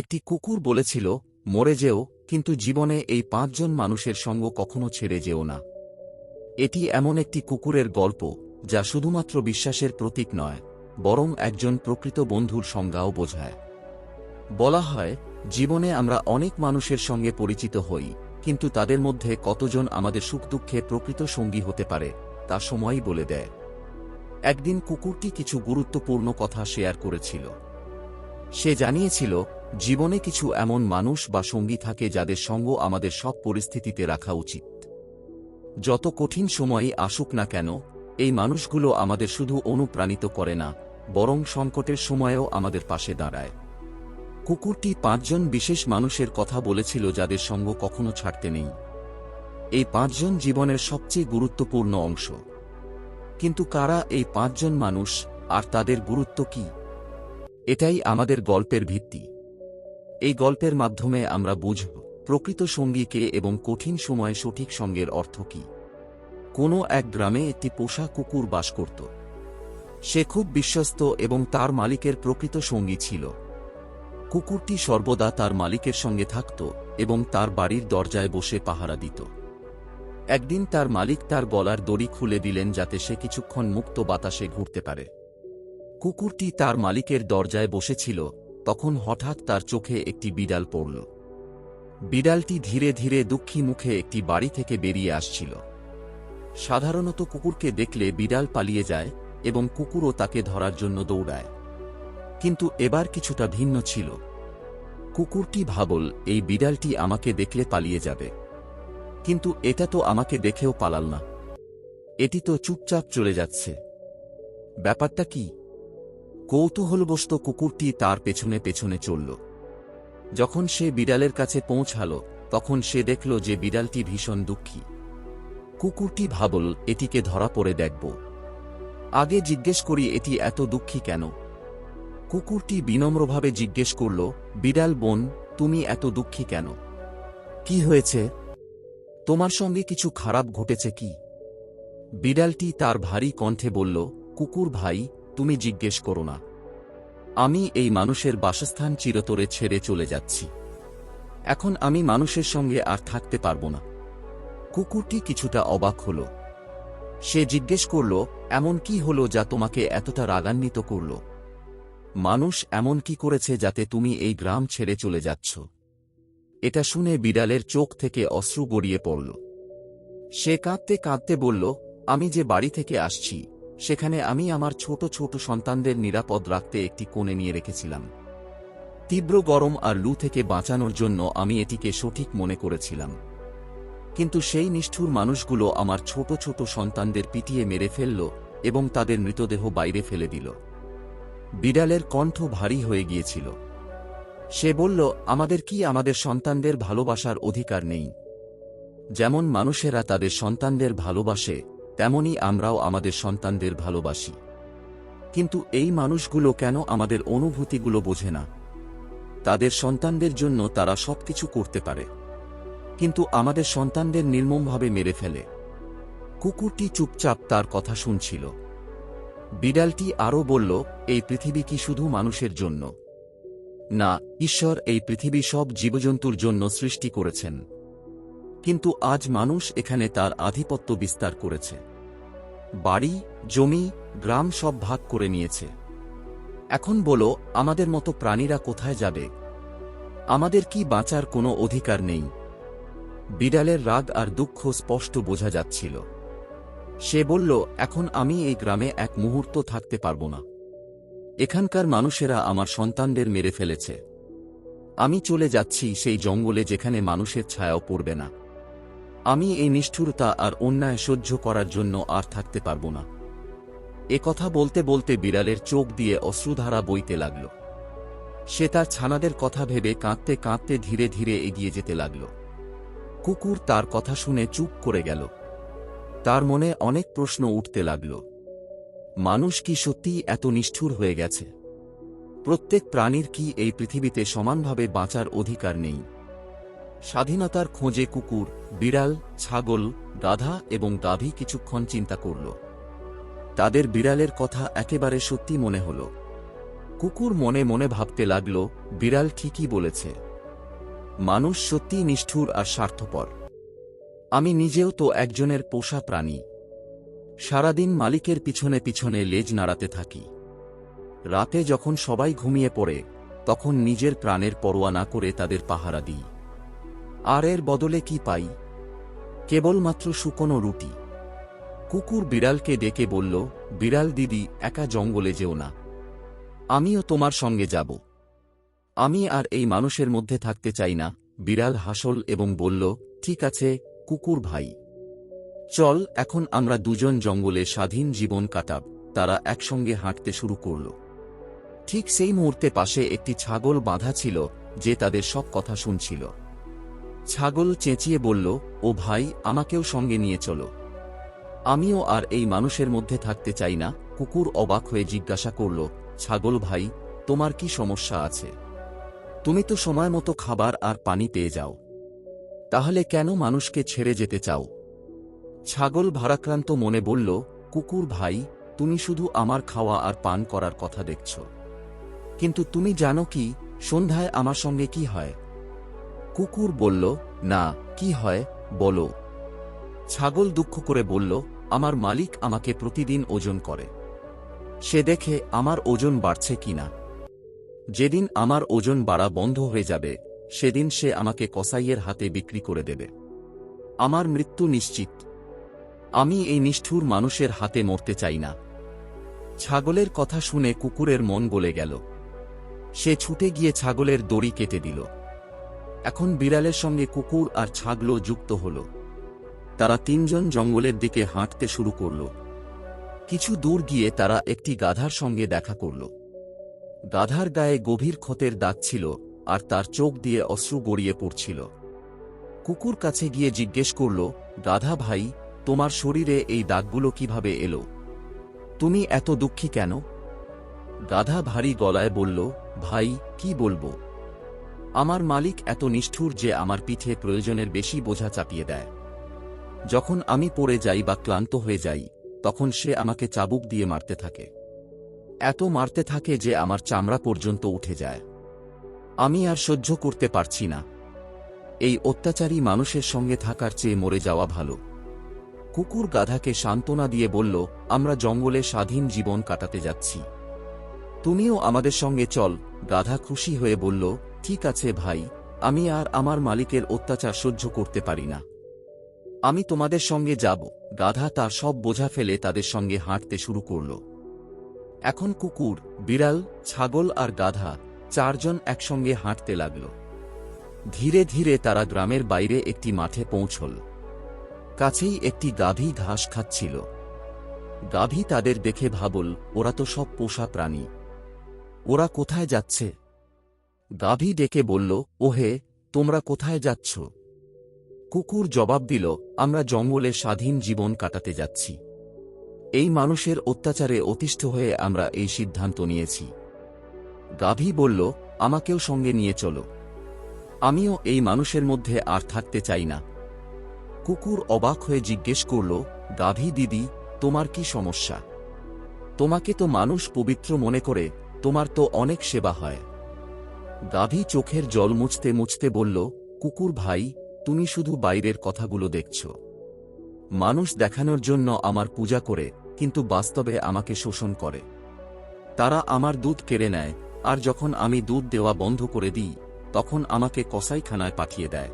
একটি কুকুর বলেছিল, মরে যেও, কিন্তু জীবনে এই পাঁচজন মানুষের সঙ্গ কখনো ছেড়ে যেও না। এটি এমন একটি কুকুরের গল্প, যা শুধুমাত্র বিশ্বাসের প্রতীক নয়, বরং একজন প্রকৃত বন্ধুর সংজ্ঞাও বোঝায়। বলা হয়, জীবনে আমরা অনেক মানুষের সঙ্গে পরিচিত হই, কিন্তু তাদের মধ্যে কতজন আমাদের সুখ দুঃখে প্রকৃত সঙ্গী হতে পারে, তা সময়ই বলে দেয়। একদিন কুকুরটি কিছু গুরুত্বপূর্ণ কথা শেয়ার করেছিল। সে জানিয়েছিল জীবনে কিছু এমন মানুষ বা সঙ্গী থাকে যাদের সঙ্গ আমাদের সব পরিস্থিতিতে রাখা উচিত। যত কঠিন সময়ই আসুক না কেন, এই মানুষগুলো আমাদের শুধু অনুপ্রাণিত করে না, বরং সংকটের সময়েও আমাদের পাশে দাঁড়ায়। কুকুরটি পাঁচজন বিশেষ মানুষের কথা বলেছিল যাদের সঙ্গ কখনো ছাড়তে নেই। এই পাঁচজন জীবনের সবচেয়ে গুরুত্বপূর্ণ অংশ। কিন্তু কারা এই পাঁচজন মানুষ, আর তাদের গুরুত্ব কি? এটাই আমাদের গল্পের ভিত্তি। এই গল্পের মাধ্যমে আমরা বুঝব, প্রকৃত সঙ্গীকে এবং কঠিন সময়ে সঠিক সঙ্গের অর্থ কি। কোনো এক গ্রামে একটি পোষা কুকুর বাস করত। সে খুব বিশ্বস্ত এবং তার মালিকের প্রকৃত সঙ্গী ছিল। কুকুরটি সর্বদা তার মালিকের সঙ্গে থাকত এবং তার বাড়ির দরজায় বসে পাহারা দিত। একদিন তার মালিক তার গলার দড়ি খুলে দিলেন যাতে সে কিছুক্ষণ মুক্ত বাতাসে ঘুরতে পারে। কুকুরটি তার মালিকের দরজায় বসেছিল তখন হঠাৎ তার চোখে একটি বিড়াল পড়ল। বিড়ালটি ধীরে ধীরে দুঃখী মুখে একটি বাড়ি থেকে বেরিয়ে আসছিল। সাধারণত কুকুরকে দেখলে বিড়াল পালিয়ে যায় এবং কুকুরও তাকে ধরার জন্য দৌড়ায়। কিন্তু এবার কিছুটা ভিন্ন ছিল। কুকুরটি ভাবল, এই বিড়ালটি আমাকে দেখলে পালিয়ে যাবে। কিন্তু এটা তো আমাকে দেখেও পালাল না। এটি তো চুপচাপ চলে যাচ্ছে। ব্যাপারটা কি? কৌতূহলবশত কুকুরটি তার পেছনে পেছনে চলল। যখন সে বিড়ালের কাছে পৌঁছাল, তখন সে দেখল যে বিড়ালটি ভীষণ দুঃখী। কুকুরটি ভাবল, এটিকে ধরা পড়ে দেখব। আগে জিজ্ঞেস করি, এটি এত দুঃখী কেন? কুকুরটি বিনম্রভাবে জিজ্ঞেস করল, বিড়াল বোন, তুমি এত দুঃখী কেন? কি হয়েছে? তোমার সঙ্গে কিছু খারাপ ঘটেছে কি? বিড়ালটি তার ভারী কণ্ঠে বলল, কুকুর ভাই, তুমি জিজ্ঞেস করো না। আমি এই মানুষের বাসস্থান চিরতরে ছেড়ে চলে যাচ্ছি। এখন আমি মানুষের সঙ্গে আর থাকতে পারব না। কুকুরটি কিছুটা অবাক হল। সে জিজ্ঞেস করল, এমন কি হলো যা তোমাকে এতটা রাগান্বিত করল? মানুষ এমন কি করেছে যাতে তুমি এই গ্রাম ছেড়ে চলে যাচ্ছ? এটা শুনে বিড়ালের চোখ থেকে অশ্রু গড়িয়ে পড়ল। সে কাঁদতে কাঁদতে বলল, আমি যে বাড়ি থেকে আসছি সেখানে আমি আমার ছোট ছোট সন্তানদের নিরাপদ রাখতে একটি কোণে নিয়ে রেখেছিলাম। তীব্র গরম আর লু থেকে বাঁচানোর জন্য আমি এটিকে সঠিক মনে করেছিলাম। কিন্তু সেই নিষ্ঠুর মানুষগুলো আমার ছোট ছোট সন্তানদের পিটিয়ে মেরে ফেলল এবং তাদের মৃতদেহ বাইরে ফেলে দিল। বিড়ালের কণ্ঠ ভারী হয়ে গিয়েছিল। সে বলল, আমাদের কি আমাদের সন্তানদের ভালোবাসার অধিকার নেই? যেমন মানুষেরা তাদের সন্তানদের ভালোবাসে তেমনি আমরাও আমাদের সন্তানদের ভালোবাসি। কিন্তু এই মানুষগুলো কেন আমাদের অনুভূতিগুলো বোঝে না? তাদের সন্তানদের জন্য তারা সবকিছু করতে পারে। কিন্তু আমাদের সন্তানদের নির্মমভাবে মেরে ফেলে। কুকুরটি চুপচাপ তার কথা শুনছিল। বিড়ালটি আরও বলল, এই পৃথিবী কি শুধু মানুষের জন্য? না, ঈশ্বর এই পৃথিবী সব জীবজন্তুর জন্য সৃষ্টি করেছেন। কিন্তু আজ মানুষ এখানে তার আধিপত্য বিস্তার করেছে। বাড়ি, জমি, গ্রাম সব ভাগ করে নিয়েছে। এখন বলো, আমাদের মতো প্রাণীরা কোথায় যাবে? আমাদের কি বাঁচার কোনো অধিকার নেই? বিড়ালের রাগ আর দুঃখ স্পষ্ট বোঝা যাচ্ছিল। সে বলল, এখন আমি এই গ্রামে এক মুহূর্ত থাকতে পারব না। এখানকার মানুষেরা আমার সন্তানদের মেরে ফেলেছে। আমি চলে যাচ্ছি সেই জঙ্গলে যেখানে মানুষের ছায়াও পড়বে না। আমি এই নিষ্ঠুরতা আর অন্যায় সহ্য করার জন্য আর থাকতে পারব না। এ কথা বলতে বলতে বিড়ালের চোখ দিয়ে অশ্রুধারা বইতে লাগল। সে তার ছানাদের কথা ভেবে কাঁদতে কাঁদতে ধীরে ধীরে এগিয়ে যেতে লাগল। কুকুর তার কথা শুনে চুপ করে গেল। তার মনে অনেক প্রশ্ন উঠতে লাগল। মানুষ কি সত্যিই এত নিষ্ঠুর হয়ে গেছে? প্রত্যেক প্রাণীর কি এই পৃথিবীতে সমানভাবে বাঁচার অধিকার নেই? স্বাধীনতার খোঁজে কুকুর, বিড়াল, ছাগল, গাধা এবং গাভী কিছুক্ষণ চিন্তা করল। তাদের বিড়ালের কথা একেবারে সত্যি মনে হল। কুকুর মনে মনে ভাবতে লাগল, বিড়াল ঠিকই বলেছে। মানুষ সত্যিই নিষ্ঠুর আর স্বার্থপর। আমি নিজেও তো একজনের পোষা প্রাণী। সারাদিন মালিকের পিছনে পিছনে লেজ নাড়াতে থাকি। রাতে যখন সবাই ঘুমিয়ে পড়ে, তখন নিজের প্রাণের পরোয়া না করে তাদের পাহারা দিই। আর এর বদলে কি পাই? কেবলমাত্র শুকনো রুটি। কুকুর বিড়ালকে ডেকে বলল, বিড়াল দিদি, একা জঙ্গলে যেও না। আমিও তোমার সঙ্গে যাব। আমি আর এই মানুষের মধ্যে থাকতে চাই না। বিড়াল হাসল এবং বলল, ঠিক আছে, কুকুর ভাই। চল, এখন আমরা দুজন জঙ্গলে স্বাধীন জীবন কাটাব। তারা একসঙ্গে হাঁটতে শুরু করল। ঠিক সেই মুহূর্তে পাশে একটি ছাগল বাঁধা ছিল, যে তাদের সব কথা শুনছিল। ছাগল চেঁচিয়ে বলল, ও ভাই, আমাকেও সঙ্গে নিয়ে চলো। আমিও আর এই মানুষের মধ্যে থাকতে চাই না। কুকুর অবাক হয়ে জিজ্ঞাসা করল, ছাগল ভাই, তোমার কি সমস্যা আছে? তুমি তো সময় মতো খাবার আর পানি পেয়ে যাও। তাহলে কেন মানুষকে ছেড়ে যেতে চাও? ছাগল ভারাক্রান্ত মনে বলল, কুকুর ভাই, তুমি শুধু আমার খাওয়া আর পান করার কথা দেখছ। কিন্তু তুমি জানো কি, সন্ধ্যায় আমার সঙ্গে কি হয়? কুকুর বলল, না, কি হয়, বলো। ছাগল দুঃখ করে বলল, আমার মালিক আমাকে প্রতিদিন ওজন করে। সে দেখে আমার ওজন বাড়ছে কিনা যেদিন আমার ওজন বাড়া বন্ধ হয়ে যাবে, সেদিন সে আমাকে কসাইয়ের হাতে বিক্রি করে দেবে। আমার মৃত্যু নিশ্চিত। আমি এই নিষ্ঠুর মানুষের হাতে মরতে চাই না। ছাগলের কথা শুনে কুকুরের মন গলে গেল। সে ছুটে গিয়ে ছাগলের দড়ি কেটে দিল। এখন বিড়ালের সঙ্গে কুকুর আর ছাগলও যুক্ত হল। তারা তিনজন জঙ্গলের দিকে হাঁটতে শুরু করল। কিছু দূর গিয়ে তারা একটি গাধার সঙ্গে দেখা করল। গাধার গায়ে গভীর ক্ষতের দাগ ছিল আর তার চোখ দিয়ে অশ্রু গড়িয়ে পড়ছিল। কুকুর কাছে গিয়ে জিজ্ঞেস করল, গাধা ভাই, তোমার শরীরে এই দাগগুলো কীভাবে এলো? তুমি এত দুঃখী কেন? গাধা ভারী গলায় বলল, ভাই, কি বলব? আমার মালিক এত নিষ্ঠুর যে আমার পিঠে প্রয়োজনের বেশি বোঝা চাপিয়ে দেয়। যখন আমি পড়ে যাই বা ক্লান্ত হয়ে যাই, তখন সে আমাকে চাবুক দিয়ে মারতে থাকে। এত মারতে থাকে যে আমার চামড়া পর্যন্ত উঠে যায়। আমি আর সহ্য করতে পারছি না। এই অত্যাচারী মানুষের সঙ্গে থাকার চেয়ে মরে যাওয়া ভালো। কুকুর গাধাকে সান্ত্বনা দিয়ে বলল, আমরা জঙ্গলে স্বাধীন জীবন কাটাতে যাচ্ছি। তুমিও আমাদের সঙ্গে চল। গাধা খুশি হয়ে বলল ঠিক আছে ভাই, আমি আর আমার মালিকের অত্যাচার সহ্য করতে পারি না। আমি তোমাদের সঙ্গে যাব। গাধা তার সব বোঝা ফেলে তাদের সঙ্গে হাঁটতে শুরু করল। এখন কুকুর, বিড়াল, ছাগল আর গাধা চারজন একসঙ্গে হাঁটতে লাগল। ধীরে ধীরে তারা গ্রামের বাইরে একটি মাঠে পৌঁছল। কাছেই একটি গাভী ঘাস খাচ্ছিল। গাভী তাদের দেখে ভাবল, ওরা তো সব পোষা প্রাণী। ওরা কোথায় যাচ্ছে? গাভী ডেকে বলল, ওহে, তোমরা কোথায় যাচ্ছ? কুকুর জবাব দিল, আমরা জঙ্গলে স্বাধীন জীবন কাটাতে যাচ্ছি। এই মানুষের অত্যাচারে অতিষ্ঠ হয়ে আমরা এই সিদ্ধান্ত নিয়েছি। গাভী বলল, আমাকেও সঙ্গে নিয়ে চলো। আমিও এই মানুষের মধ্যে আর থাকতে চাই না। কুকুর অবাক হয়ে জিজ্ঞেস করল, গাভী দিদি, তোমার কি সমস্যা? তোমাকে তো মানুষ পবিত্র মনে করে, তোমার তো অনেক সেবা হয়। গাভী চোখের জল মুছতে মুছতে বলল, কুকুর ভাই, তুমি শুধু বাইরের কথাগুলো দেখছ। মানুষ দেখানোর জন্য আমার পূজা করে, কিন্তু বাস্তবে আমাকে শোষণ করে। তারা আমার দুধ কেড়ে নেয়, আর যখন আমি দুধ দেওয়া বন্ধ করে দিই, তখন আমাকে কসাইখানায় পাঠিয়ে দেয়।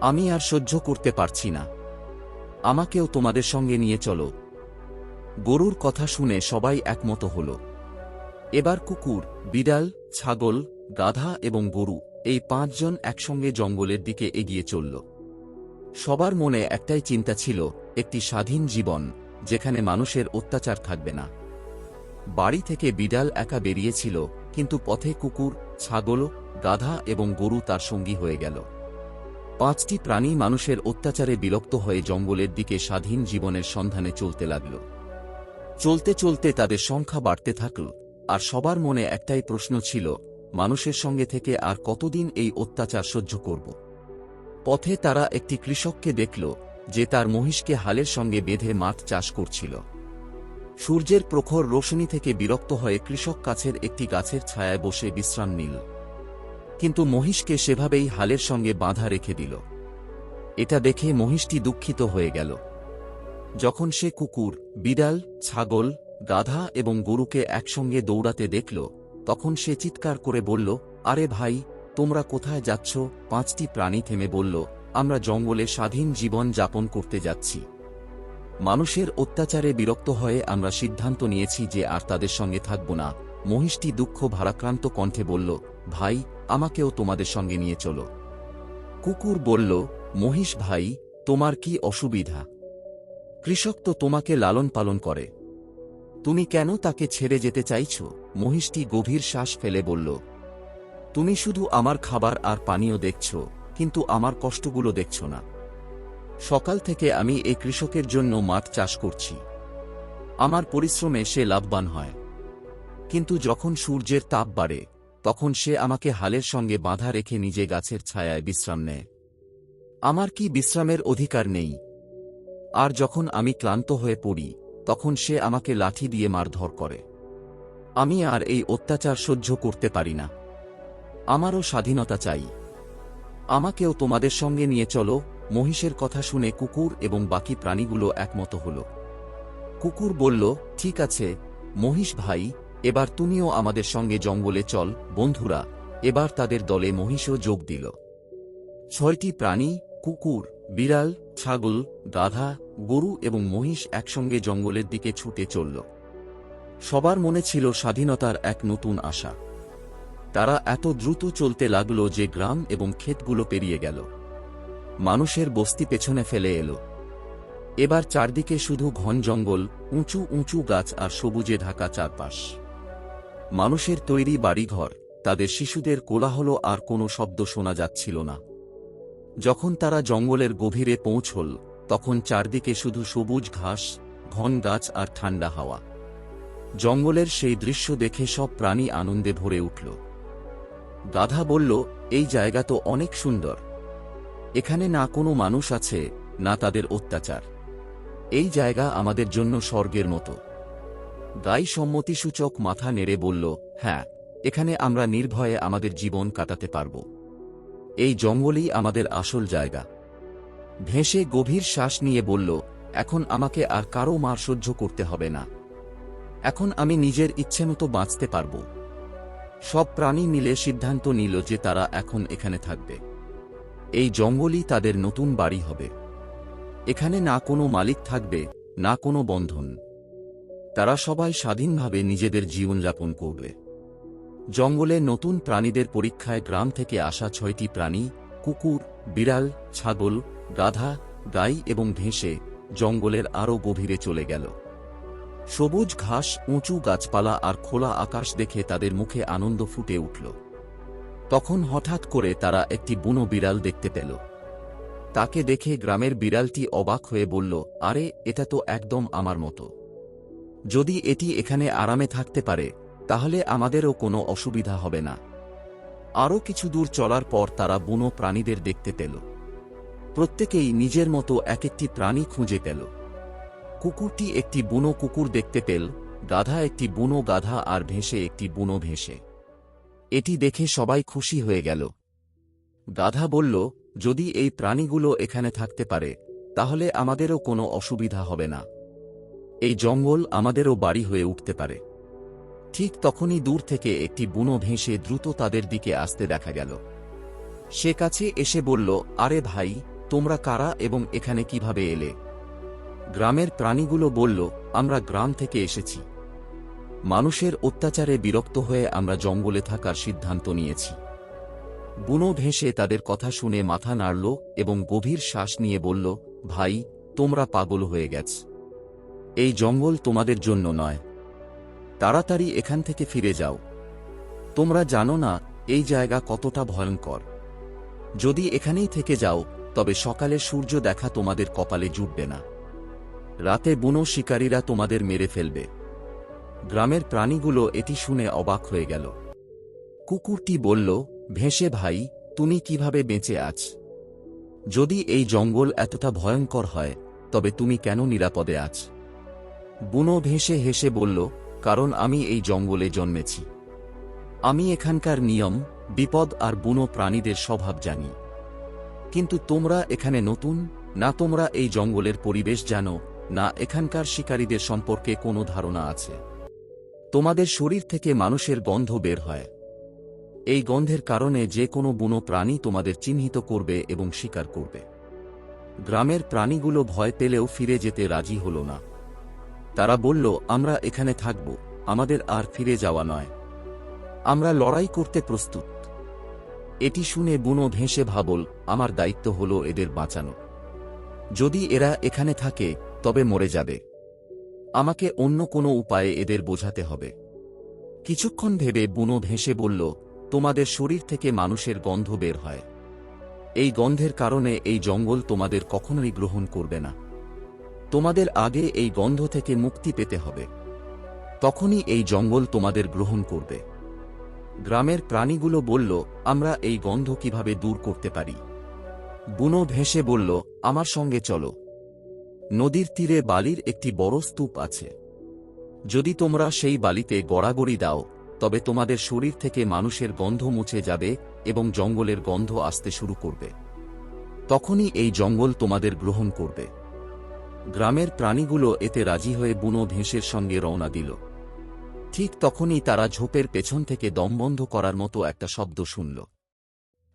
আমি আর সহ্য করতে পারছি না। আমাকেও তোমাদের সঙ্গে নিয়ে চলো। গরুর কথা শুনে সবাই একমত হল। এবার কুকুর, বিড়াল, ছাগল গাধা এবং গরু এই পাঁচজন একসঙ্গে জঙ্গলের দিকে এগিয়ে চলল। সবার মনে একটাই চিন্তা ছিল, একটি স্বাধীন জীবন, যেখানে মানুষের অত্যাচার থাকবে না। বাড়ি থেকে বিড়াল একা বেরিয়েছিল, কিন্তু পথে কুকুর, ছাগল, গাধা এবং গরু তার সঙ্গী হয়ে গেল। পাঁচটি প্রাণী মানুষের অত্যাচারে বিরক্ত হয়ে জঙ্গলের দিকে স্বাধীন জীবনের সন্ধানে চলতে লাগল। চলতে চলতে তাদের সংখ্যা বাড়তে থাকল, আর সবার মনে একটাই প্রশ্ন ছিল মানুষের সঙ্গে থেকে আর কতদিন এই অত্যাচার সহ্য করব? পথে তারা একটি কৃষককে দেখল, যে তার মহিষকে হালের সঙ্গে বেঁধে মাঠ চাষ করছিল। সূর্যের প্রখর রোশনি থেকে বিরক্ত হয়ে কৃষক কাছের একটি গাছের ছায়ায় বসে বিশ্রাম নিল। কিন্তু মহিষকে সেভাবেই হালের সঙ্গে বাঁধা রেখে দিল। এটা দেখে মহিষটি দুঃখিত হয়ে গেল। যখন সে কুকুর, বিড়াল, ছাগল, গাধা এবং গরুকে একসঙ্গে দৌড়াতে দেখল তখন সে চিৎকার করে বলল, আরে ভাই, তোমরা কোথায় যাচ্ছ? পাঁচটি প্রাণী থেমে বলল, আমরা জঙ্গলে স্বাধীন জীবন যাপন করতে যাচ্ছি। মানুষের অত্যাচারে বিরক্ত হয়ে আমরা সিদ্ধান্ত নিয়েছি যে আর তাদের সঙ্গে থাকব না। মহিষটি দুঃখ ভারাক্রান্ত কণ্ঠে বলল, ভাই, আমাকেও তোমাদের সঙ্গে নিয়ে চলো। কুকুর বলল, মহিষ ভাই, তোমার কি অসুবিধা? কৃষক তো তোমাকে লালন পালন করে। তুমি কেন তাকে ছেড়ে যেতে চাইছ? মহিষটি গভীর শ্বাস ফেলে বলল, তুমি শুধু আমার খাবার আর পানীয় দেখছ, কিন্তু আমার কষ্টগুলো দেখছ না। সকাল থেকে আমি এই কৃষকের জন্য মাঠ চাষ করছি। আমার পরিশ্রমে সে লাভবান হয়। কিন্তু যখন সূর্যের তাপ বাড়ে, তখন সে আমাকে হালের সঙ্গে বাঁধা রেখে নিজে গাছের ছায়ায় বিশ্রাম নেয়। আমার কি বিশ্রামের অধিকার নেই? আর যখন আমি ক্লান্ত হয়ে পড়ি তখন সে আমাকে লাঠি দিয়ে মারধর করে। আমি আর এই অত্যাচার সহ্য করতে পারি না। আমারও স্বাধীনতা চাই। আমাকেও তোমাদের সঙ্গে নিয়ে চলো, মহিষের কথা শুনে কুকুর এবং বাকি প্রাণীগুলো একমত হল। কুকুর বলল, ঠিক আছে, মহিষ ভাই, এবার তুমিও আমাদের সঙ্গে জঙ্গলে চল, বন্ধুরা। এবার তাদের দলে মহিষও যোগ দিল। ছয়টি প্রাণী, কুকুর বিড়াল, ছাগল, গাধা, গরু এবং মহিষ একসঙ্গে জঙ্গলের দিকে ছুটে চলল। সবার মনে ছিল স্বাধীনতার এক নতুন আশা। তারা এত দ্রুত চলতে লাগল যে গ্রাম এবং ক্ষেতগুলো পেরিয়ে গেল। মানুষের বস্তি পেছনে ফেলে এলো। এবার চারদিকে শুধু ঘন জঙ্গল, উঁচু উঁচু গাছ আর সবুজে ঢাকা চারপাশ। মানুষের তৈরি বাড়িঘর, তাদের শিশুদের কোলাহল আর কোনো শব্দ শোনা যাচ্ছিল না। যখন তারা জঙ্গলের গভীরে পৌঁছল, তখন চারদিকে শুধু সবুজ ঘাস, ঘন গাছ আর ঠান্ডা হাওয়া। জঙ্গলের সেই দৃশ্য দেখে সব প্রাণী আনন্দে ভরে উঠল। গাধা বলল, এই জায়গা তো অনেক সুন্দর। এখানে না কোনো মানুষ আছে, না তাদের অত্যাচার। এই জায়গা আমাদের জন্য স্বর্গের মতো। গাই সম্মতিসূচক মাথা নেড়ে বলল হ্যাঁ এখানে আমরা নির্ভয়ে আমাদের জীবন কাটাতে পারব। এই জঙ্গলই আমাদের আসল জায়গা। ভেসে গভীর শ্বাস নিয়ে বলল, এখন আমাকে আর কারও মার সহ্য করতে হবে না। এখন আমি নিজের ইচ্ছেমতো বাঁচতে পারব। সব প্রাণী মিলে সিদ্ধান্ত নিল যে তারা এখন এখানে থাকবে। এই জঙ্গলই তাদের নতুন বাড়ি হবে। এখানে না কোনো মালিক থাকবে, না কোনো বন্ধন। তারা সবাই স্বাধীনভাবে নিজেদের জীবনযাপন করবে। জঙ্গলে নতুন প্রাণীদের পরীক্ষায় গ্রাম থেকে আসা ছয়টি প্রাণী, কুকুর, বিড়াল, ছাগল, গাধা, গাই এবং ভেসে, জঙ্গলের আরও গভীরে চলে গেল। সবুজ ঘাস, উঁচু গাছপালা আর খোলা আকাশ দেখে তাদের মুখে আনন্দ ফুটে উঠল। তখন হঠাৎ করে তারা একটি বুনো বিড়াল দেখতে পেল। তাকে দেখে গ্রামের বিড়ালটি অবাক হয়ে বলল, আরে, এটা তো একদম আমার মতো। যদি এটি এখানে আরামে থাকতে পারে তাহলে আমাদেরও কোনো অসুবিধা হবে না। আরও কিছু দূর চলার পর তারা বুনো প্রাণীদের দেখতে পেল। প্রত্যেকেই নিজের মতো এক একটি প্রাণী খুঁজে পেল। কুকুরটি একটি বুনো কুকুর দেখতে পেল, গাধা একটি বুনো গাধা আর ভেসে একটি বুনো ভেসে। এটি দেখে সবাই খুশি হয়ে গেল। গাধা বলল, যদি এই প্রাণীগুলো এখানে থাকতে পারে, তাহলে আমাদেরও কোনো অসুবিধা হবে না। এই জঙ্গল আমাদেরও বাড়ি হয়ে উঠতে পারে। ঠিক তখনই দূর থেকে একটি বুনো ভেসে দ্রুত তাদের দিকে আসতে দেখা গেল। সে কাছে এসে বলল, আরে ভাই, তোমরা কারা এবং এখানে কীভাবে এলে? গ্রামের প্রাণীগুলো বলল, আমরা গ্রাম থেকে এসেছি। মানুষের অত্যাচারে বিরক্ত হয়ে আমরা জঙ্গলে থাকার সিদ্ধান্ত নিয়েছি। বুনো ভেসে তাদের কথা শুনে মাথা নাড়ল এবং গভীর শ্বাস নিয়ে বলল, ভাই, তোমরা পাগল হয়ে গেছ। এই জঙ্গল তোমাদের জন্য নয়। তাড়াতাড়ি এখান থেকে ফিরে যাও। তোমরা জানো না এই জায়গা কতটা ভয়ঙ্কর। যদি এখানেই থেকে যাও, তবে সকালে সূর্য দেখা তোমাদের কপালে জুটবে না। রাতে বুনো শিকারীরা তোমাদের মেরে ফেলবে। গ্রামের প্রাণীগুলো এটি শুনে অবাক হয়ে গেল। কুকুরটি বলল, ভেসে ভাই, তুমি কীভাবে বেঁচে আছ? যদি এই জঙ্গল এতটা ভয়ঙ্কর হয়, তবে তুমি কেন নিরাপদে আছ? বুনো ভেসে হেসে বলল কারণ আমি এই জঙ্গলে জন্মেছি। আমি এখানকার নিয়ম, বিপদ আর বুনো প্রাণীদের স্বভাব জানি। কিন্তু তোমরা এখানে নতুন, না তোমরা এই জঙ্গলের পরিবেশ জানো, না এখানকার শিকারীদের সম্পর্কে কোনো ধারণা আছে। তোমাদের শরীর থেকে মানুষের গন্ধ বের হয়। এই গন্ধের কারণে যে কোনো বুনো প্রাণী তোমাদের চিহ্নিত করবে এবং শিকার করবে। গ্রামের প্রাণীগুলো ভয় পেলেও ফিরে যেতে রাজি হল না। তারা বলল, আমরা এখানে থাকব, আমাদের আর ফিরে যাওয়া নয়। আমরা লড়াই করতে প্রস্তুত। এটি শুনে বুনো ভেসে ভাবল, আমার দায়িত্ব হল এদের বাঁচানো। যদি এরা এখানে থাকে, তবে মরে যাবে। আমাকে অন্য কোনো উপায়ে এদের বোঝাতে হবে। কিছুক্ষণ ভেবে বুনো ভেসে বলল, তোমাদের শরীর থেকে মানুষের গন্ধ বের হয়। এই গন্ধের কারণে এই জঙ্গল তোমাদের কখনোই গ্রহণ করবে না। তোমাদের আগে এই গন্ধ থেকে মুক্তি পেতে হবে। তখনই এই জঙ্গল তোমাদের গ্রহণ করবে। গ্রামের প্রাণীগুলো বলল, আমরা এই গন্ধ কীভাবে দূর করতে পারি? বুনো ভেসে বলল, আমার সঙ্গে চলো। নদীর তীরে বালির একটি বড় স্তূপ আছে। যদি তোমরা সেই বালিতে গড়াগড়ি দাও, তবে তোমাদের শরীর থেকে মানুষের গন্ধ মুছে যাবে এবং জঙ্গলের গন্ধ আসতে শুরু করবে। তখনই এই জঙ্গল তোমাদের গ্রহণ করবে। গ্রামের প্রাণীগুলো এতে রাজি হয়ে বুনো ভেঁসের সঙ্গে রওনা দিল। ঠিক তখনই তারা ঝোপের পেছন থেকে দমবন্ধ করার মতো একটা শব্দ শুনল।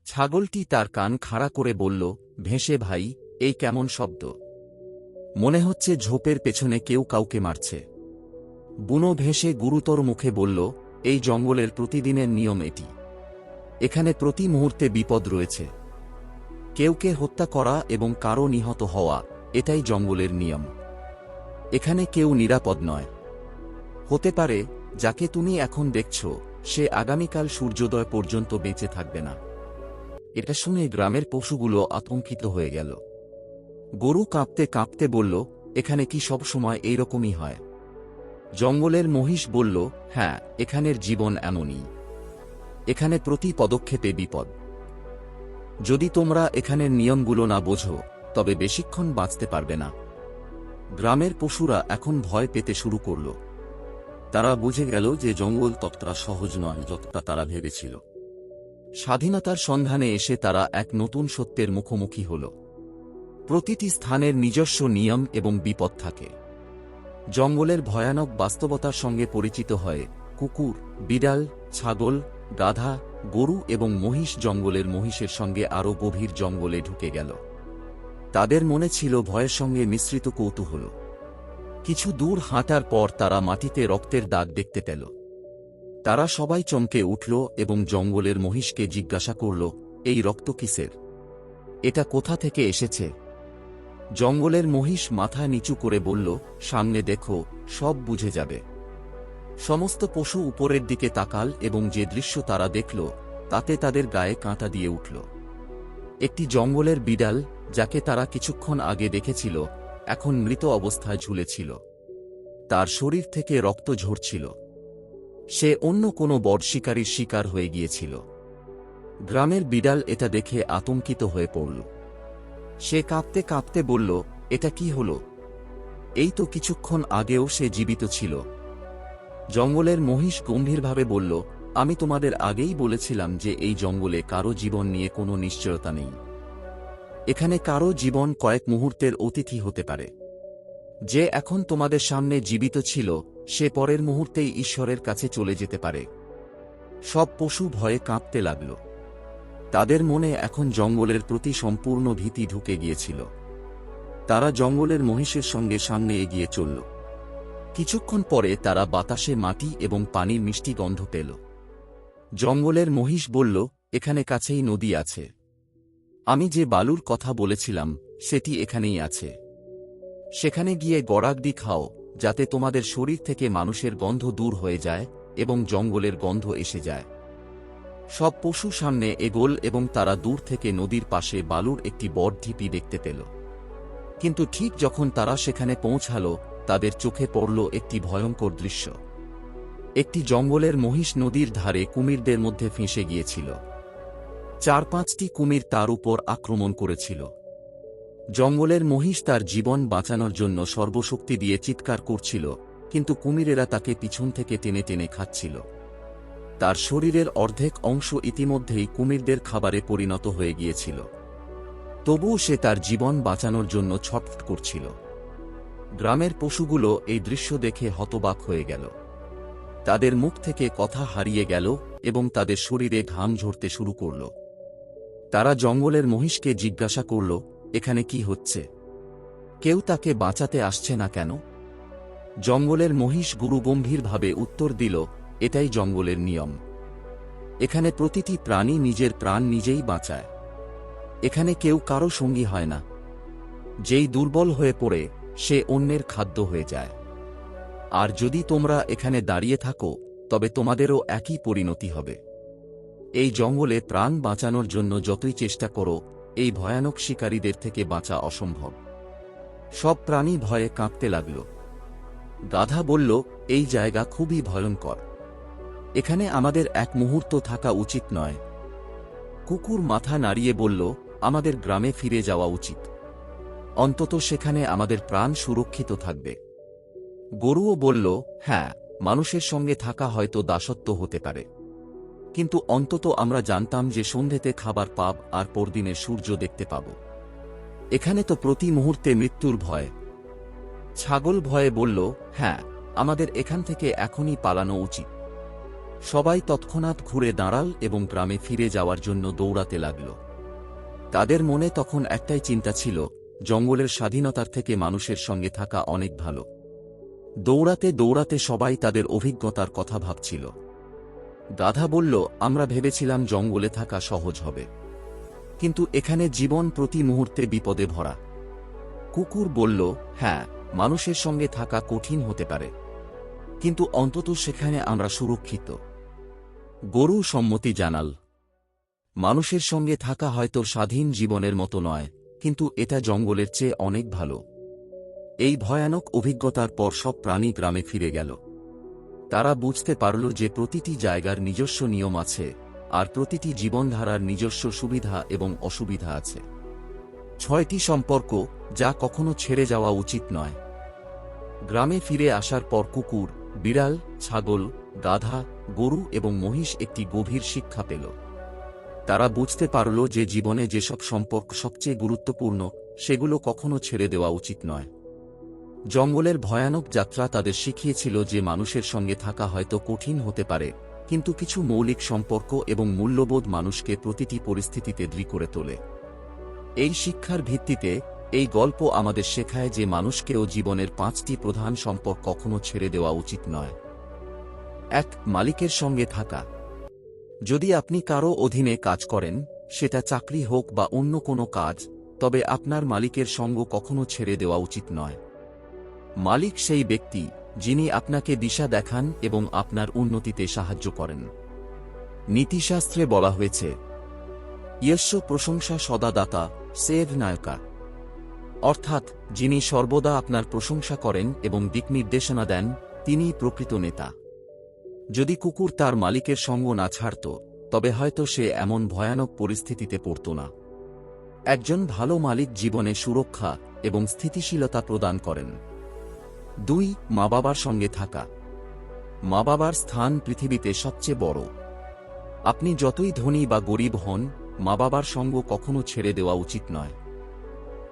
ছাগলটি তার কান খাড়া করে বলল ভেসে ভাই, এই কেমন শব্দ? মনে হচ্ছে ঝোপের পেছনে কেউ কাউকে মারছে। বুনো ভেসে গুরুতর মুখে বলল, এই জঙ্গলের প্রতিদিনের নিয়ম এটি। এখানে প্রতি মুহূর্তে বিপদ রয়েছে। কেউকে হত্যা করা এবং কারও নিহত হওয়া এটাই জঙ্গলের নিয়ম। এখানে কেউ নিরাপদ নয়। হতে পারে, যাকে তুমি এখন দেখছ, সে আগামীকাল সূর্যোদয় পর্যন্ত বেঁচে থাকবে না। এটা শুনে গ্রামের পশুগুলো আতঙ্কিত হয়ে গেল। গরু কাঁপতে কাঁপতে বলল, এখানে কি সব সময় এইরকমই হয়? জঙ্গলের মহিষ বলল হ্যাঁ এখানের জীবন এমনই। এখানে প্রতি পদক্ষেপে বিপদ। যদি তোমরা এখানের নিয়মগুলো না বোঝো তবে বেশিক্ষণ বাঁচতে পারবে না। গ্রামের পশুরা এখন ভয় পেতে শুরু করল। তারা বুঝে গেল যে জঙ্গল ততটা সহজ নয় যতটা তারা ভেবেছিল। স্বাধীনতার সন্ধানে এসে তারা এক নতুন সত্যের মুখোমুখি হল। প্রতিটি স্থানের নিজস্ব নিয়ম এবং বিপদ থাকে। জঙ্গলের ভয়ানক বাস্তবতার সঙ্গে পরিচিত হয় কুকুর, বিড়াল, ছাগল, গাধা, গরু এবং মহিষ জঙ্গলের মহিষের সঙ্গে আরও গভীর জঙ্গলে ঢুকে গেল। তাদের মনে ছিল ভয়ের সঙ্গে মিশ্রিত কৌতূহল। কিছু দূর হাঁটার পর তারা মাটিতে রক্তের দাগ দেখতে পেল। তারা সবাই চমকে উঠল এবং জঙ্গলের মহিষকে জিজ্ঞাসা করল, এই রক্ত কিসের? এটা কোথা থেকে এসেছে? জঙ্গলের মহিষ মাথা নিচু করে বলল, সামনে দেখো, সব বুঝে যাবে। সমস্ত পশু উপরের দিকে তাকাল এবং যে দৃশ্য তারা দেখল, তাতে তাদের গায়ে কাঁটা দিয়ে উঠল। একটি জঙ্গলের বিড়াল যাকে তারা কিছুক্ষণ আগে দেখেছিল, এখন মৃত অবস্থায় ঝুলেছিল। তার শরীর থেকে রক্ত ঝরছিল। সে অন্য কোনো বড় শিকারীর শিকার হয়ে গিয়েছিল। গ্রামের বিড়াল এটা দেখে আতঙ্কিত হয়ে পড়ল। সে কাঁপতে কাঁপতে বলল, এটা কি হল? এই তো কিছুক্ষণ আগেও সে জীবিত ছিল। জঙ্গলের মহিষ গম্ভীরভাবে বলল, আমি তোমাদের আগেই বলেছিলাম যে এই জঙ্গলে কারও জীবন নিয়ে কোনো নিশ্চয়তা নেই। এখানে কারও জীবন কয়েক মুহূর্তের অতিথি হতে পারে। যে এখন তোমাদের সামনে জীবিত ছিল, সে পরের মুহূর্তেই ঈশ্বরের কাছে চলে যেতে পারে। সব পশু ভয়ে কাঁপতে লাগল। তাদের মনে এখন জঙ্গলের প্রতি সম্পূর্ণ ভীতি ঢুকে গিয়েছিল। তারা জঙ্গলের মহিষের সঙ্গে সামনে এগিয়ে চলল। কিছুক্ষণ পরে তারা বাতাসে মাটি এবং পানির মিষ্টি গন্ধ পেল। জঙ্গলের মহিষ বলল, এখানে কাছেই নদী আছে। আমি যে বালুর কথা বলেছিলাম, সেটি এখানেই আছে। সেখানে গিয়ে গড়াগডি খাও, যাতে তোমাদের শরীর থেকে মানুষের গন্ধ দূর হয়ে যায় এবং জঙ্গলের গন্ধ এসে যায়। সব পশু সামনে এগোল এবং তারা দূর থেকে নদীর পাশে বালুর একটি বড় ঢিপি দেখতে পেল। কিন্তু ঠিক যখন তারা সেখানে পৌঁছাল, তাদের চোখে পড়ল একটি ভয়ঙ্কর দৃশ্য। একটি জঙ্গলের মহিষ নদীর ধারে কুমিরদের মধ্যে ফেঁসে গিয়েছিল। চার পাঁচটি কুমির তার উপর আক্রমণ করেছিল। জঙ্গলের মহিষ তার জীবন বাঁচানোর জন্য সর্বশক্তি দিয়ে চিৎকার করছিল, কিন্তু কুমিরেরা তাকে পিছন থেকে টেনে টেনে খাচ্ছিল। তার শরীরের অর্ধেক অংশ ইতিমধ্যেই কুমিরদের খাবারে পরিণত হয়ে গিয়েছিল। তবুও সে তার জীবন বাঁচানোর জন্য ছটফট করছিল। গ্রামের পশুগুলো এই দৃশ্য দেখে হতবাক হয়ে গেল। তাদের মুখ থেকে কথা হারিয়ে গেল এবং তাদের শরীরে ঘাম ঝরতে শুরু করল। তারা জঙ্গলের মহিষকে জিজ্ঞাসা করল, এখানে কি হচ্ছে? কেউ তাকে বাঁচাতে আসছে না কেন? জঙ্গলের মহিষ গুরু গম্ভীরভাবে উত্তর দিল, এটাই জঙ্গলের নিয়ম। এখানে প্রতিটি প্রাণী নিজের প্রাণ নিজেই বাঁচায়। এখানে কেউ কারও সঙ্গী হয় না। যেই দুর্বল হয়ে পড়ে, সে অন্যের খাদ্য হয়ে যায়। আর যদি তোমরা এখানে দাঁড়িয়ে থাকো, তবে তোমাদেরও একই পরিণতি হবে। এই জঙ্গলে প্রাণ বাঁচানোর জন্য যতই চেষ্টা করো, এই ভয়ানক শিকারীদের থেকে বাঁচা অসম্ভব। সব প্রাণী ভয়ে কাঁপতে লাগল। গাধা বলল, এই জায়গা খুবই ভয়ঙ্কর। এখানে আমাদের এক মুহূর্ত থাকা উচিত নয়। কুকুর মাথা নাড়িয়ে বলল, আমাদের গ্রামে ফিরে যাওয়া উচিত। অন্তত সেখানে আমাদের প্রাণ সুরক্ষিত থাকবে। গরুও বলল হ্যাঁ মানুষের সঙ্গে থাকা হয়তো দাসত্ব হতে পারে। কিন্তু অন্তত আমরা জানতাম যে সন্ধেতে খাবার পাব আর পরদিনের সূর্য দেখতে পাব। এখানে তো প্রতি মুহূর্তে মৃত্যুর ভয়। ছাগল ভয়ে বলল হ্যাঁ আমাদের এখান থেকে এখনই পালানো উচিত। সবাই তৎক্ষণাৎ ঘুরে দাঁড়াল এবং গ্রামে ফিরে যাওয়ার জন্য দৌড়াতে লাগল। তাদের মনে তখন একটাই চিন্তা ছিল, জঙ্গলের স্বাধীনতার থেকে মানুষের সঙ্গে থাকা অনেক ভালো। দৌড়াতে দৌড়াতে সবাই তাদের অভিজ্ঞতার কথা ভাবছিল। গাধা বলল, আমরা ভেবেছিলাম জঙ্গলে থাকা সহজ হবে। কিন্তু এখানে জীবন প্রতি মুহূর্তে বিপদে ভরা। কুকুর বলল হ্যাঁ মানুষের সঙ্গে থাকা কঠিন হতে পারে। কিন্তু অন্তত সেখানে আমরা সুরক্ষিত। গরু সম্মতি জানাল, মানুষের সঙ্গে থাকা হয়তো স্বাধীন জীবনের মতো নয়, কিন্তু এটা জঙ্গলের চেয়ে অনেক ভালো। এই ভয়ানক অভিজ্ঞতার পর সব প্রাণী গ্রামে ফিরে গেল। তারা বুঝতে পারল যে প্রতিটি জায়গার নিজস্ব নিয়ম আছে, আর প্রতিটি জীবনধারার নিজস্ব সুবিধা এবং অসুবিধা আছে। ছয়টি সম্পর্ক যা কখনো ছেড়ে যাওয়া উচিত নয়। গ্রামে ফিরে আসার পর কুকুর, বিড়াল, ছাগল, গাধা, গরু এবং মহিষ একটি গভীর শিক্ষা পেল। তারা বুঝতে পারল যে জীবনে যেসব সম্পর্ক সবচেয়ে গুরুত্বপূর্ণ, সেগুলো কখনো ছেড়ে দেওয়া উচিত নয়। জঙ্গলের ভয়ানক যাত্রা তাদের শিখিয়েছিল যে মানুষের সঙ্গে থাকা হয়তো কঠিন হতে পারে, কিন্তু কিছু মৌলিক সম্পর্ক এবং মূল্যবোধ মানুষকে প্রতিটি পরিস্থিতিতে দৃঢ় করে তোলে। এই শিক্ষার ভিত্তিতে এই গল্প আমাদের শেখায় যে মানুষকেও জীবনের পাঁচটি প্রধান সম্পর্ক কখনো ছেড়ে দেওয়া উচিত নয়। এক, মালিকের সঙ্গে থাকা। যদি আপনি কারও অধীনে কাজ করেন, সেটা চাকরি হোক বা অন্য কোনো কাজ, তবে আপনার মালিকের সঙ্গ কখনো ছেড়ে দেওয়া উচিত নয়। মালিক সেই ব্যক্তি, যিনি আপনাকে দিশা দেখান এবং আপনার উন্নতিতে সাহায্য করেন। নীতিশাস্ত্রে বলা হয়েছে ইয়স্য প্রশংসা সদাদাতা, সেভ নায়কা। অর্থাৎ, যিনি সর্বদা আপনার প্রশংসা করেন এবং দিক নির্দেশনা দেন, তিনিই প্রকৃত নেতা। যদি কুকুর তার মালিকের সঙ্গ না ছাড়ত, তবে হয়তো সে এমন ভয়ানক পরিস্থিতিতে পড়ত না। একজন ভালো মালিক জীবনে সুরক্ষা এবং স্থিতিশীলতা প্রদান করেন। দুই মা বাবার সঙ্গে থাকা। মা বাবার স্থান পৃথিবীতে সবচেয়ে বড়। আপনি যতই ধনী বা গরিব হন মা বাবার সঙ্গ কখনো ছেড়ে দেওয়া উচিত নয়।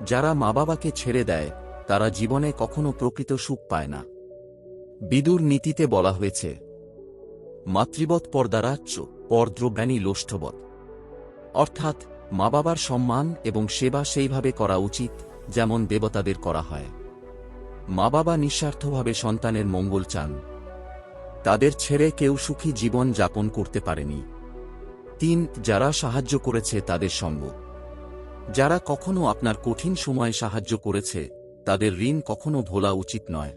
যারা মা বাবাকে ছেড়ে দেয়, তারা জীবনে কখনো প্রকৃত সুখ পায় না। বিদুর নীতিতে বলা হয়েছে, মাতৃবৎ পর্দারাচ্য পর্দ্রব্যানী লোষ্ঠবৎ। অর্থাৎ মা বাবার সম্মান এবং সেবা সেইভাবে করা উচিত, যেমন দেবতাদের করা হয়। মা বাবা নিঃস্বার্থভাবে সন্তানের মঙ্গল চান। তাদের ছেড়ে কেউ সুখী জীবন যাপন করতে পারেনি। তিন, যারা সাহায্য করেছে তাদের সঙ্গ। যারা কখনো আপনার কঠিন সময়ে সাহায্য করেছে, তাদের ঋণ কখনো ভোলা উচিত নয়।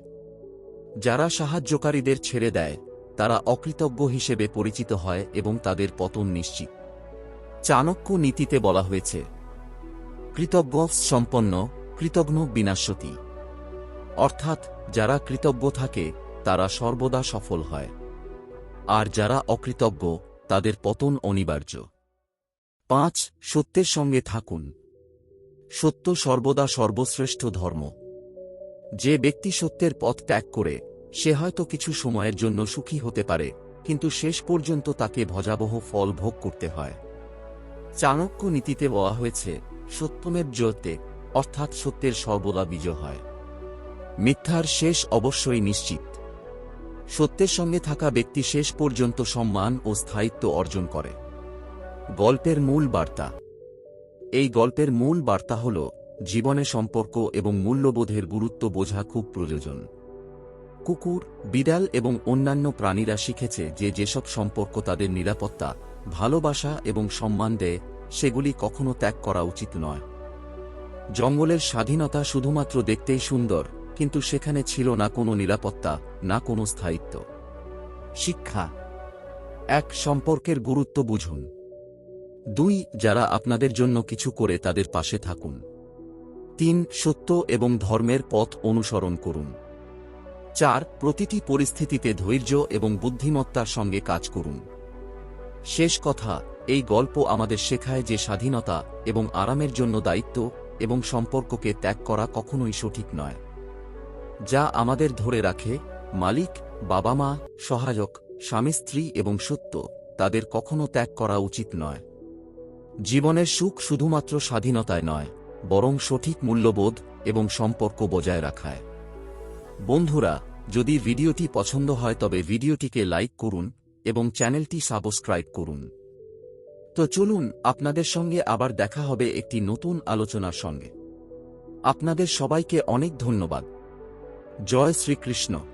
যারা সাহায্যকারীদের ছেড়ে দেয়, তারা অকৃতজ্ঞ হিসেবে পরিচিত হয় এবং তাদের পতন নিশ্চিত। চাণক্য নীতিতে বলা হয়েছে, কৃতজ্ঞ সম্পন্ন কৃতজ্ঞ বিনাশতী অর্থাৎ যারা কৃতজ্ঞ থাকে, তারা সর্বদা সফল হয়। আর যারা অকৃতজ্ঞ, তাদের পতন অনিবার্য। পাঁচ, সত্যের সঙ্গে থাকুন। সত্য সর্বদা সর্বশ্রেষ্ঠ ধর্ম। যে ব্যক্তি সত্যের পথ ত্যাগ করে, সে হয়তো কিছু সময়ের জন্য সুখী হতে পারে, কিন্তু শেষ পর্যন্ত তাকে ভজাবহ ফল ভোগ করতে হয়। চাণক্য নীতিতে বলা হয়েছে সত্যমের জয়তে, অর্থাৎ সত্যের সর্বদা বিজয় হয়। মিথ্যার শেষ অবশ্যই নিশ্চিত। সত্যের সঙ্গে থাকা ব্যক্তি শেষ পর্যন্ত সম্মান ও স্থায়িত্ব অর্জন করে। গল্পের মূল বার্তা। এই গল্পের মূল বার্তা হল, জীবনে সম্পর্ক এবং মূল্যবোধের গুরুত্ব বোঝা খুব প্রয়োজন। কুকুর, বিড়াল এবং অন্যান্য প্রাণীরা শিখেছে যে যেসব সম্পর্ক তাদের নিরাপত্তা, ভালোবাসা এবং সম্মান দেয়, সেগুলি কখনো ত্যাগ করা উচিত নয়। জঙ্গলের স্বাধীনতা শুধুমাত্র দেখতেই সুন্দর কিন্তু সেখানে ছিল না কোনো নিরাপত্তা, না কোনো স্থায়িত্ব। শিক্ষা। এক, সম্পর্কের গুরুত্ব বুঝুন। দুই, যারা আপনাদের জন্য কিছু করে তাদের পাশে থাকুন। তিন, সত্য এবং ধর্মের পথ অনুসরণ করুন। চার, প্রতিটি পরিস্থিতিতে ধৈর্য এবং বুদ্ধিমত্তার সঙ্গে কাজ করুন। শেষ কথা, এই গল্প আমাদের শেখায় যে স্বাধীনতা এবং আরামের জন্য দায়িত্ব এবং সম্পর্ককে ত্যাগ করা কখনোই সঠিক নয়। যা আমাদের ধরে রাখে, মালিক বাবা মা সহায়ক, স্বামী, স্ত্রী এবং সত্য, তাদের কখনো ত্যাগ করা উচিত নয়। জীবনের সুখ শুধুমাত্র স্বাধীনতায় নয়, বরং সঠিক মূল্যবোধ এবং সম্পর্ক বজায় রাখায়। বন্ধুরা, যদি ভিডিওটি পছন্দ হয় তবে ভিডিওটিকে লাইক করুন এবং চ্যানেলটি সাবস্ক্রাইব করুন। তো চলুন, আপনাদের সঙ্গে আবার দেখা হবে একটি নতুন আলোচনার সঙ্গে। আপনাদের সবাইকে অনেক ধন্যবাদ। জয় শ্রীকৃষ্ণ।